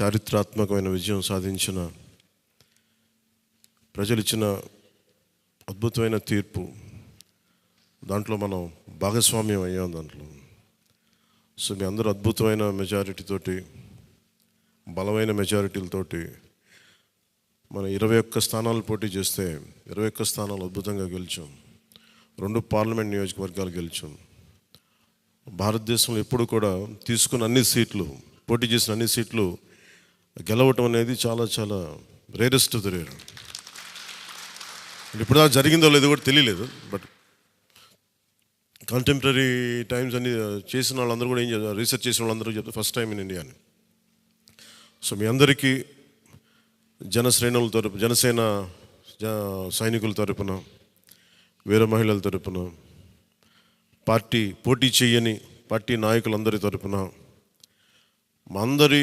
చారిత్రాత్మకమైన విజయం సాధించిన ప్రజలు ఇచ్చిన అద్భుతమైన తీర్పు. దాంట్లో మనం భాగస్వామ్యం అయ్యాం దాంట్లో. సో మీ అందరూ అద్భుతమైన మెజారిటీతోటి బలమైన మెజారిటీలతోటి మన ఇరవై ఒక్క స్థానాలు పోటీ చేస్తే ఇరవై ఒక్క స్థానాలు అద్భుతంగా గెలిచాం. రెండు పార్లమెంట్ నియోజకవర్గాలు గెలిచాం. భారతదేశంలో ఎప్పుడు కూడా తీసుకున్న అన్ని సీట్లు పోటీ చేసిన అన్ని సీట్లు గెలవటం అనేది చాలా చాలా రేరెస్ట్ ది రేర్ ఇప్పుడు దాకా జరిగిందో లేదో కూడా తెలియలేదు బట్ కంటెంపరీ టైమ్స్ అన్ని చేసిన వాళ్ళందరూ కూడా ఏం చెప్తారు రీసెర్చ్ చేసిన వాళ్ళందరూ చెప్తారు ఫస్ట్ టైం ఇన్ ఇండియా అని. సో మీ అందరికీ జనశ్రేణుల తరపు జనసేన జ- సైనికుల తరపున వీర మహిళల తరపున పార్టీ పోటీ చేయని పార్టీ నాయకులందరి తరపున మా అందరి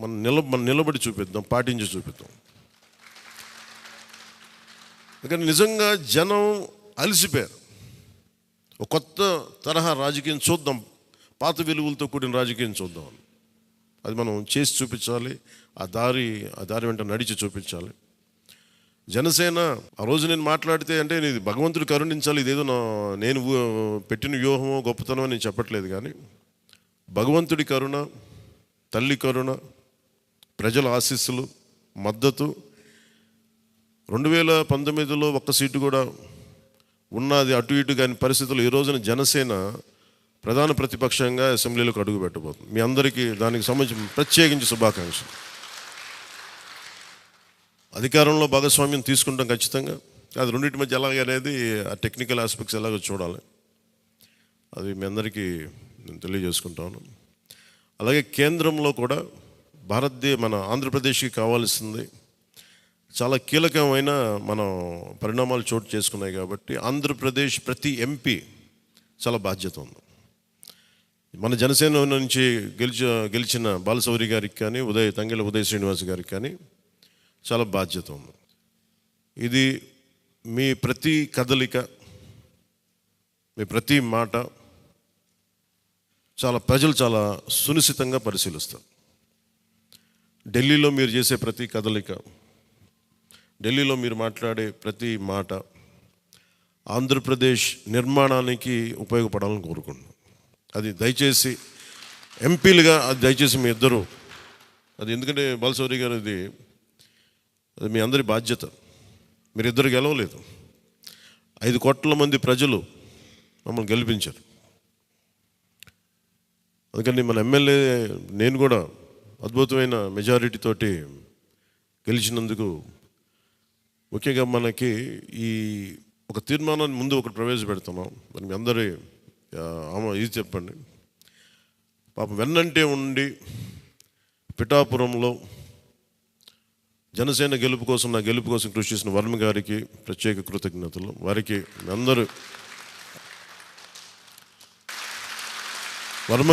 మనం నిల మనం నిలబడి చూపిద్దాం పాటించి చూపిద్దాం. ఎందుకంటే నిజంగా జనం అలసిపోయారు. ఒక కొత్త తరహా రాజకీయం చూద్దాం పాత విలువలతో కూడిన రాజకీయం చూద్దాం అది మనం చేసి చూపించాలి ఆ దారి ఆ దారి వెంట నడిచి చూపించాలి. జనసేన ఆ రోజు నేను మాట్లాడితే అంటే ఇది భగవంతుడు కరుణించాలి ఇదేదో నా నేను పెట్టిన వ్యూహమో గొప్పతనమో నేను చెప్పట్లేదు కానీ భగవంతుడి కరుణ తల్లి కరుణ ప్రజల ఆశీస్సులు మద్దతు. రెండు వేల పంతొమ్మిదిలో ఒక్క సీటు కూడా ఉన్నది అటు ఇటు కాని పరిస్థితులు. ఈ రోజున జనసేన ప్రధాన ప్రతిపక్షంగా అసెంబ్లీలోకి అడుగు పెట్టబోతుంది మీ అందరికీ దానికి సంబంధించి ప్రత్యేకించి శుభాకాంక్షలు. అధికారంలో భాగస్వామ్యం తీసుకుంటాం ఖచ్చితంగా. అది రెండింటి మధ్య ఎలాగ అనేది ఆ టెక్నికల్ ఆస్పెక్ట్స్ ఎలాగో చూడాలి. అది మీ అందరికీ నేను తెలియజేసుకుంటాను అలాగే కేంద్రంలో కూడా భారతదేశ మన ఆంధ్రప్రదేశ్కి కావాల్సింది. చాలా కీలకమైన మనం పరిణామాలు చోటు చేసుకున్నాయి కాబట్టి ఆంధ్రప్రదేశ్ ప్రతి ఎంపీ చాలా బాధ్యత ఉంది. మన జనసేన నుంచి గెలిచి గెలిచిన బాలసౌరి గారికి కానీ ఉదయ్ తంగెల ఉదయ్ శ్రీనివాస్ గారికి కానీ చాలా బాధ్యత ఉంది. ఇది మీ ప్రతి కదలిక మీ ప్రతి మాట చాలా ప్రజలు చాలా సునిశ్చితంగా పరిశీలిస్తారు. ఢిల్లీలో మీరు చేసే ప్రతి కదలిక ఢిల్లీలో మీరు మాట్లాడే ప్రతి మాట ఆంధ్రప్రదేశ్ నిర్మాణానికి ఉపయోగపడాలని కోరుకుంటున్నాను అది దయచేసి ఎంపీలుగా అది దయచేసి మీ ఇద్దరు అది ఎందుకంటే బాలసౌరి గారు ఇది అది మీ అందరి బాధ్యత. మీరిద్దరు గెలవలేదు. ఐదు కోట్ల మంది ప్రజలు మమ్మల్ని గెలిపించారు. అందుకని మన ఎమ్మెల్యే నేను కూడా అద్భుతమైన మెజారిటీ తోటి గెలిచినందుకు ముఖ్యంగా మనకి ఈ ఒక తీర్మానాన్ని ముందు ఒకటి ప్రవేశపెడుతున్నాం. మరి మీ అందరి ఆమె ఇది చెప్పండి. పాపం వెన్నంటే ఉండి పిఠాపురంలో జనసేన గెలుపు కోసం నా గెలుపు కోసం కృషి చేసిన వర్మ గారికి ప్రత్యేక కృతజ్ఞతలు. వారికి మీ అందరూ వర్మ